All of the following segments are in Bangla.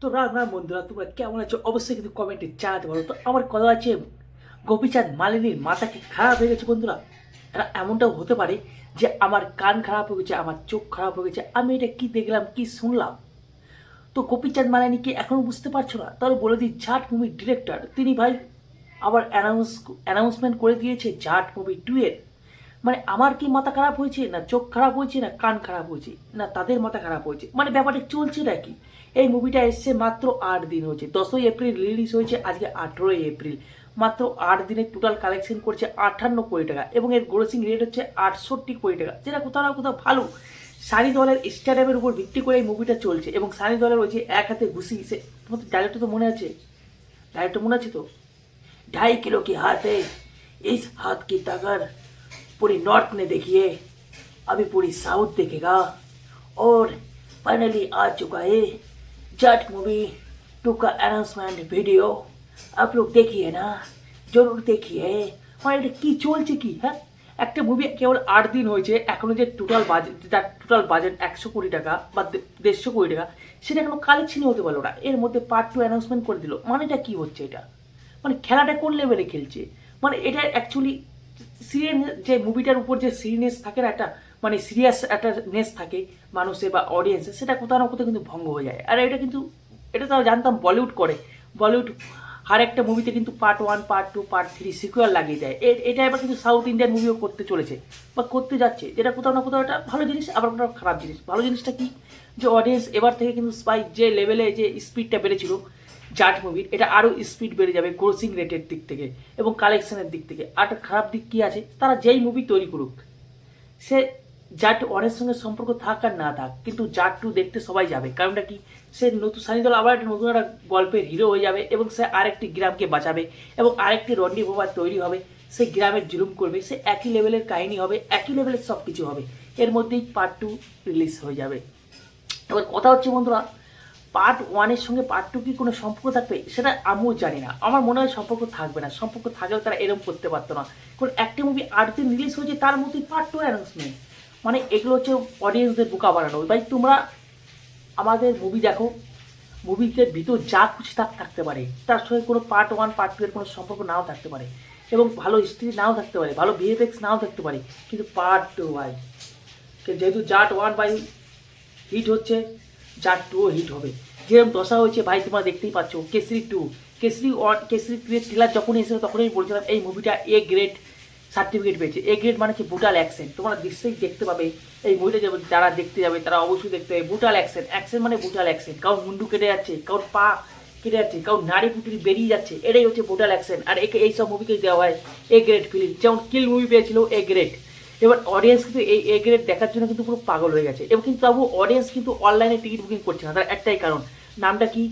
তো রাম রাম বন্ধুরা, তোমরা কেমন আছো? অবশ্যই কিন্তু কমেন্টে জানাতে পারো। তো আমার কথা আছে গোপীচাঁদ মালিনীর মাথা কি খারাপ হয়ে গেছে বন্ধুরা? এমনটাও হতে পারে যে আমার কান খারাপ হয়ে গেছে, আমার চোখ খারাপ হয়ে গেছে। আমি এটা কি দেখলাম, কি শুনলাম? তো গোপীচাঁদ মালিনী কি এখনও বুঝতে পারছ না? তাহলে বলে দিই জাট মুভির ডিরেক্টর তিনি ভাই, আবার অ্যানাউন্স অ্যানাউন্সমেন্ট করে দিয়েছে জাট মুভি টু এর। মানে আমার কি মাথা খারাপ হয়েছে? না চোখ খারাপ হয়েছে, না কান খারাপ হয়েছে? না তাদের মাথা খারাপ হয়েছে? মানে ব্যাপারটা চলছে নাকি এই মুভিটা এসছে মাত্র আট দিন হয়েছে। দশই এপ্রিল রিলিজ হয়েছে আজকে আঠেরোই এপ্রিল। মাত্র আট দিনে টোটাল কালেকশন করছে আটান্ন কোটি টাকা এবং এর গ্রোসিং রেট হচ্ছে আটষট্টি কোটি টাকা। যেটা কোথাও না কোথাও ভালো। সানি দলের স্টারডামের উপর ভিত্তি করে এই মুভিটা চলছে এবং সানি দলের ওই যে এক হাতে ঘুষি, সে তোমাদের ডাইরেক্টর তো মনে আছে? ডাইরেক্টর মনে আছে তো? ঢাই কিলো কি হাতে? ইস হাত কি তাগার? पूरी नॉर्थ ने देखी है अभी पूरी साउथ देखेगा और फाइनली आ चुका है जट मूवी टू का अनाउंसमेंट वीडियो आप लोग देखिए ना জরুর দেখিয়ে মানে এটা কি চলছে কি হ্যাঁ একটা মুভি কেবল আট দিন হয়েছে এখনো যে টোটাল বাজেট যার টোটাল বাজেট একশো কোটি টাকা বা দে- দেড়শো কোটি টাকা সেটা এখনো কালেকশনই হতে পারলো না এর মধ্যে পার্ট টু অ্যানাউন্সমেন্ট করে দিল মানেটা কি হচ্ছে এটা মানে খেলাটা কোন লেভেলে খেলছে মানে এটা অ্যাকচুয়ালি সিরিয়াস যে মুভিটার উপর যে সিরিয়াস থাকে না, একটা মানে সিরিয়াস একটা নেস থাকে মানুষের বা অডিয়েন্সের সেটা কোথাও না কোথাও কিন্তু ভঙ্গ হয়ে যায়। আর এটা কিন্তু, এটা তো জানতাম বলিউড করে। বলিউড আর একটা মুভিতে কিন্তু part one part two part three sequel লাগিয়ে দেয়। এটা এবার কিন্তু সাউথ ইন্ডিয়ান মুভিও করতে চলেছে বা করতে যাচ্ছে। যেটা কোথাও না কোথাও একটা ভালো জিনিস, আবার কোথাও খারাপ জিনিস। ভালো জিনিসটা কি? যে অডিয়েন্স এবার থেকে কিন্তু স্পাই যে লেভেলে যে স্পিডটা বেড়েছিল জাট মুভির এটা আরও স্পিড বেড়ে যাবে গ্রোসিং রেটের দিক থেকে এবং কালেকশনের দিক থেকে। আর খারাপ দিক কী আছে? তারা যেই মুভি তৈরি করুক, সে জাট ওয়ানের সঙ্গে সম্পর্ক থাক আর না থাক, কিন্তু জাট টু দেখতে সবাই যাবে। কারণটা কি? সে নতুন সানি দল আবার একটা নতুন একটা গল্পের হিরো হয়ে যাবে এবং সে আরেকটি গ্রামকে বাঁচাবে এবং আরেকটি রন্ডি বোমা তৈরি হবে। সে গ্রামের জুলুম করবে, সে একই লেভেলের কাহিনী হবে, একই লেভেলের সব কিছু হবে। এর মধ্যেই পার্ট টু রিলিজ হয়ে যাবে। এবার কথা হচ্ছে বন্ধুরা পার্ট ওয়ানের সঙ্গে পার্ট টু কি কোনো সম্পর্ক থাকবে, সেটা আমিও জানি না। আমার মনে হয় সম্পর্ক থাকবে না। সম্পর্ক থাকলেও তারা এরকম করতে পারতো না। কারণ একটা মুভি আট দিন রিলিজ হয়েছে, তার মধ্যেই পার্ট টু অ্যানাউন্সমেন্ট মানে এগুলো হচ্ছে অডিয়েন্সদের বোকা বানানো। ভাই, তোমরা আমাদের মুভি দেখো। মুভিতে ভিতর যা খুশি তার থাকতে পারে। তার সঙ্গে কোনো পার্ট ওয়ান পার্ট টু এর কোনো সম্পর্ক নাও থাকতে পারে। এবং ভালো স্ত্রী নাও থাকতে পারে। ভালো ভিএফএক্স নাও থাকতে পারে। কিন্তু পার্ট টু ভাই, যেহেতু জাট ওয়ান বাই হিট হচ্ছে জাট টুও হিট হবে। যেরকম দশা হয়েছে, ভাই তোমরা দেখতেই পাচ্ছ Kesari two Kesari one Kesari two এর ট্রেলার যখন এসেছিল, তখনই বলছিলাম, এই মুভিটা এ গ্রেড সার্টিফিকেট পেয়েছে। এ গ্রেড মানে হচ্ছে বুটাল অ্যাকশন তোমরা নিশ্চয়ই দেখতে পাবে, এই মুভিটা যারা দেখতে যাবে, তারা অবশ্যই দেখতে পাবে। বুটাল অ্যাকশন অ্যাকশন মানে বুটাল অ্যাকশন কারণ মুন্ডু কেটে যাচ্ছে, কারণ পা কেটে যাচ্ছে, কারণ নারী পুটুরি বেরিয়ে যাচ্ছে, এটাই হচ্ছে বুটাল অ্যাকশন আর একে এই সব মুভিকে দেওয়া হয় এ গ্রেড ফিল্ম যেমন কিল মুভি পেয়েছিল এ গ্রেড এবার অডিয়েন্স কিন্তু এই এ গ্রেড দেখার জন্য কিন্তু পুরো পাগল হয়ে গেছে। এবং কিন্তু তবু অডিয়েন্স কিন্তু অনলাইনে টিকিট বুকিং করছে না। তার একটাই কারণ, নামটা কি?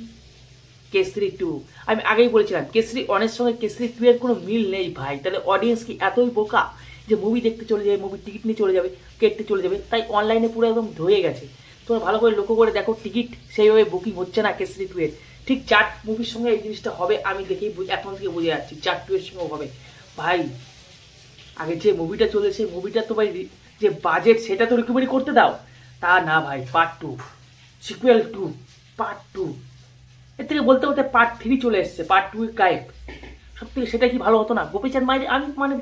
কেসরি টু আমি আগেই বলেছিলাম কেসরি ওয়ানের সঙ্গে কেসরি টু এর কোনো মিল নেই ভাই। তাহলে অডিয়েন্স কি এতই বোকা যে মুভি দেখতে চলে যাবে মুভি টিকিট নিয়ে চলে যাবে, কেটতে চলে যাবে? তাই অনলাইনে পুরো একদম ধয়ে গেছে। তোমরা ভালো করে লক্ষ্য করে দেখো টিকিট সেইভাবে বুকিং হচ্ছে না কেসরি টু এর। ঠিক চার মুভির সঙ্গে এই জিনিসটা হবে, আমি দেখেই এখন থেকে বুঝে যাচ্ছি, চার টু এর সঙ্গেও হবে। ভাই আগে যে মুভিটা চলেছে মুভিটা তো ভাই যে বাজেট সেটা তো রিকভারি করতে দাও। তা না ভাই part two sequel to part two এর থেকে বলতে বলতে পার্ট থ্রি চলে এসছে পার্ট টু গায়েব সব থেকে সেটা কি ভালো হতো না? গোপীচাঁদ মাইরি আমি মানে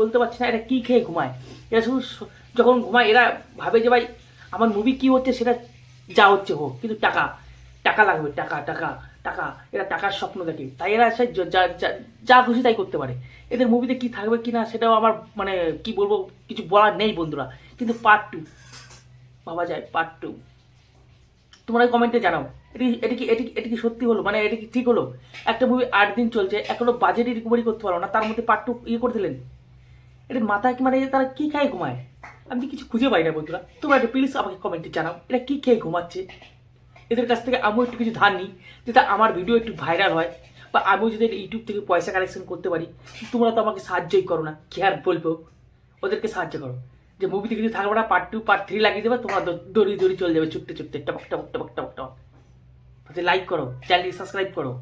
বলতে পারছি না এটা কী খেয়ে ঘুমায়। এরা শুধু যখন ঘুমায়, এরা ভাবে যে ভাই, আমার মুভি কী হচ্ছে সেটা যা হচ্ছে হোক, কিন্তু টাকা টাকা লাগবে, টাকা টাকা। টাকা, এরা টাকার স্বপ্ন দেখে। তাই এরা সে যা খুশি তাই করতে পারে। এদের মুভিতে কি থাকবে কি না সেটাও আমার মানে কি বলব, কিছু বলার নেই বন্ধুরা। কিন্তু পার্ট টু ভাবা যায় পার্ট টু তোমরা কমেন্টে জানাও, এটি এটি কি, এটি এটি কি সত্যি হলো? মানে এটি কি ঠিক হলো? একটা মুভি আট দিন চলছে, এখনও বাজেটই রিকভারি করতে পারো না, তার মধ্যে পার্ট টু ইয়ে করে দিলেন। এটা মাথায় কি মানে তারা কী খায় ঘুমায়? আমি কিছু খুঁজে পাই না বন্ধুরা। তোমরা একটা প্লিজ আমাকে কমেন্টে জানাও এটা কী খেয়ে ঘুমাচ্ছে? এদের কাছ থেকে আমিও একটু কিছু ধার নিই। যাতে আমার ভিডিও একটু ভাইরাল হয় বা আমিও যদি ইউটিউব থেকে পয়সা কালেকশন করতে পারি, তোমরা তো আমাকে সাহায্যই করো না। কেয়ার বলব? ওদেরকে সাহায্য করো। যে মুভিতে কিছু থাকবে না পার্ট টু পার্ট থ্রি লাগিয়ে দেবে, তোমরা দড়ি দৌড়িয়ে চলে যাবে, ছুটতে ছুটতে, টপক টপক টপক টপক। টপক লাইক করো চ্যানেলটি সাবস্ক্রাইব করো।